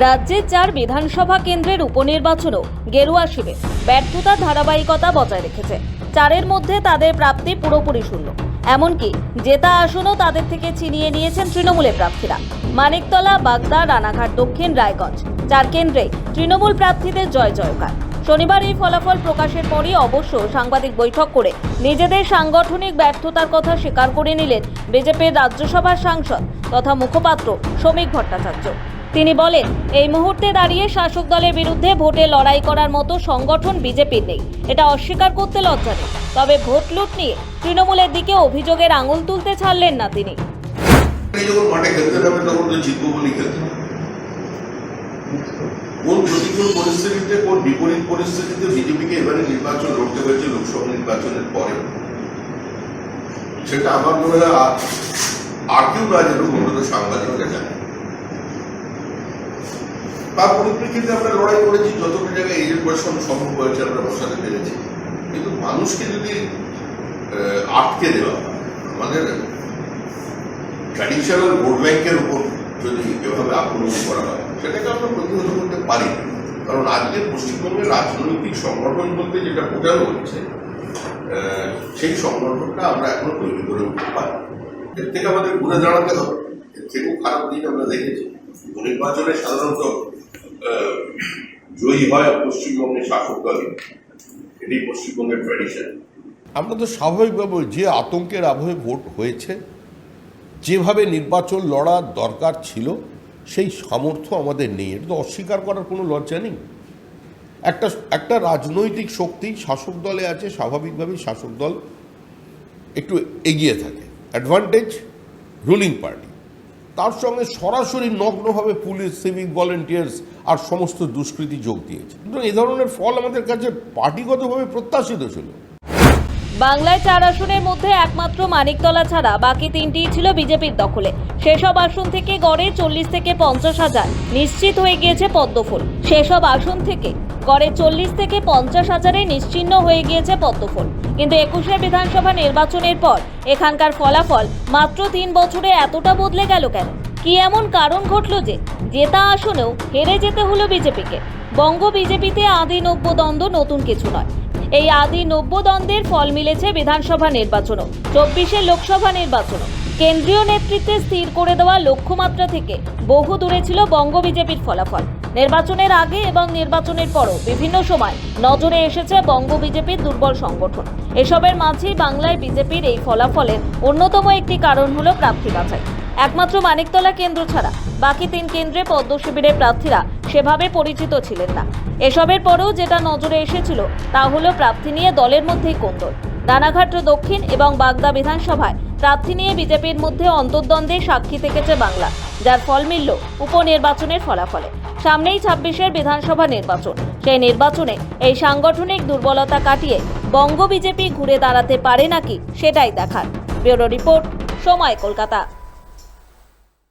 রাজ্যের চার বিধানসভা কেন্দ্রের উপনির্বাচনও গেরুয়া শিবির। ব্যর্থতার ধারাবাহিকতা বজায় রেখেছে। চারের মধ্যে তাদের প্রাপ্তি পুরোপুরি শূন্য। এমনকি জেতা আসনও তাদের থেকে ছিনিয়ে নিয়েছেন তৃণমূলের প্রার্থীরা। মানিকতলা, বাগদা, রানাঘাট, দক্ষিণ, রায়গঞ্জ। চার কেন্দ্রে তৃণমূল প্রার্থীদের জয় জয়কার। শনিবার এই ফলাফল প্রকাশের পরই অবশ্য সাংবাদিক বৈঠক করে নিজেদের সাংগঠনিক ব্যর্থতার কথা স্বীকার করে নিলেন বিজেপির রাজ্যসভার সাংসদ তথা মুখপাত্র শ্রমিক ভট্টাচার্য। তিনি বলেন, এই মুহূর্তে দাঁড়িয়ে শাসক দলের বিরুদ্ধে ভোটে লড়াই করার মতো সংগঠন বিজেপির নেই। এটা অস্বীকার করতে লজ্জা নেই। তবে ভোট লুট নিয়ে তৃণমূলের দিকে অভিযোগের আঙুল তুলতে ছাড়লেন না তিনি। কোন প্রতিকূল পরিস্থিতিতে, কোন বিপরীত পরিস্থিতিতে বিজেপিকে এবারে নির্বাচন লড়তে হয়েছে লোকসভা নির্বাচনের পরে সেটা আমার মনে হয় আর- কেউ না যেন সাংবাদিকরা জানে তার পরিপ্রেক্ষিতে আমরা লড়াই করেছি, যতটা জায়গায় এজেন্ট পরিশ্রম সম্ভব হয়েছে, আমরা বসাতে পেরেছি। কিন্তু মানুষকে যদি আটকে দেওয়া আমাদের ট্র্যাডিশনাল ভোট ব্যাংকের উপর যদি এভাবে আক্রমণ করা হয়, সেটাকে আমরা প্রতিহত করতে পারি। কারণ আজকে পশ্চিমবঙ্গের রাজনৈতিক সংগঠন বলতে যেটা বোঝানো হচ্ছে সেই সংগঠনটা আমরা এখনও তৈরি করে উঠতে পারি এর থেকে আমাদের ঘুরে দাঁড়াতে হবে। এর থেকেও খারাপ দিন আমরা দেখেছি। নির্বাচনে সাধারণত জয়ী হয় পশ্চিমবঙ্গের এটি পশ্চিমবঙ্গের ট্র্যাডিশন আমরা তো স্বাভাবিকভাবে যে আতঙ্কের আবহে ভোট হয়েছে, যেভাবে নির্বাচন লড়ার দরকার ছিল, সেই সামর্থ্য আমাদের নেই। এটা তো অস্বীকার করার কোনো লজ্জা নেই। একটা একটা রাজনৈতিক শক্তি শাসক দলে আছে, স্বাভাবিকভাবেই শাসক দল একটু এগিয়ে থাকে। অ্যাডভান্টেজ রুলিং পার্টি তার সঙ্গে সরাসরি নগ্নভাবে পুলিশ সিভিক ভলেন্টিয়ার্স আর সমস্ত দুষ্কৃতি যোগ দিয়েছে। কিন্তু এ ধরনের ফল আমাদের কাছে পার্টিগতভাবে প্রত্যাশিত ছিল। বাংলায় চার আসনের মধ্যে একমাত্র মানিকতলা ছাড়া বাকি তিনটিই ছিল বিজেপির দখলে। সেসব আসন থেকে গড়ে চল্লিশ থেকে পঞ্চাশ হাজার। নিশ্চিত হয়ে গিয়েছে পদ্মফুল। সেসব আসন থেকে গড়ে চল্লিশ থেকে পঞ্চাশ হাজারে নিশ্চিহ্ন হয়ে গিয়েছে পদ্মফুল। কিন্তু একুশে বিধানসভা নির্বাচনের পর এখানকার ফলাফল মাত্র তিন বছরে এতটা বদলে গেল কেন? কি এমন কারণ ঘটল যে জেতা আসনেও হেরে যেতে হলো বিজেপিকে? বঙ্গ বিজেপিতে আদি নব্য দ্বন্দ্ব নতুন কিছু নয়। এই আদি নব্য দ্বন্দ্বের ফল মিলেছে বিধানসভা নির্বাচনও, চব্বিশে লোকসভা নির্বাচনও। কেন্দ্রীয় নেতৃত্বে স্থির করে দেওয়া লক্ষ্যমাত্রা থেকে বহু দূরে ছিল বঙ্গ বিজেপির ফলাফল। নির্বাচনের আগে এবং নির্বাচনের পরও বিভিন্ন সময় নজরে এসেছে বঙ্গ বিজেপির দুর্বল সংগঠন। এসবের মাঝেই বাংলায় বিজেপির এই ফলাফলের অন্যতম একটি কারণ হল প্রার্থী বাছাই। একমাত্র মানিকতলা কেন্দ্র ছাড়া বাকি তিন কেন্দ্রে পদ্ম শিবিরের প্রার্থীরা সেভাবে পরিচিত ছিলেন না। এসবের পরেও যেটা নজরে এসেছিল, তা হলো প্রার্থী নিয়ে দলের মধ্যেই কোন্দল। দানাঘাট দক্ষিণ এবং বাগদা বিধানসভায় প্রার্থী নিয়ে বিজেপির মধ্যে অন্তর্দ্বন্দ্বের সাক্ষী থেকেছে বাংলা, যার ফল মিলল উপনির্বাচনের ফলাফলে। সামনেই ছাব্বিশের বিধানসভা নির্বাচন। সেই নির্বাচনে এই সাংগঠনিক দুর্বলতা কাটিয়ে বঙ্গ বিজেপি ঘুরে দাঁড়াতে পারে নাকি সেটাই দেখার। ব্যুরো রিপোর্ট, সময় কলকাতা।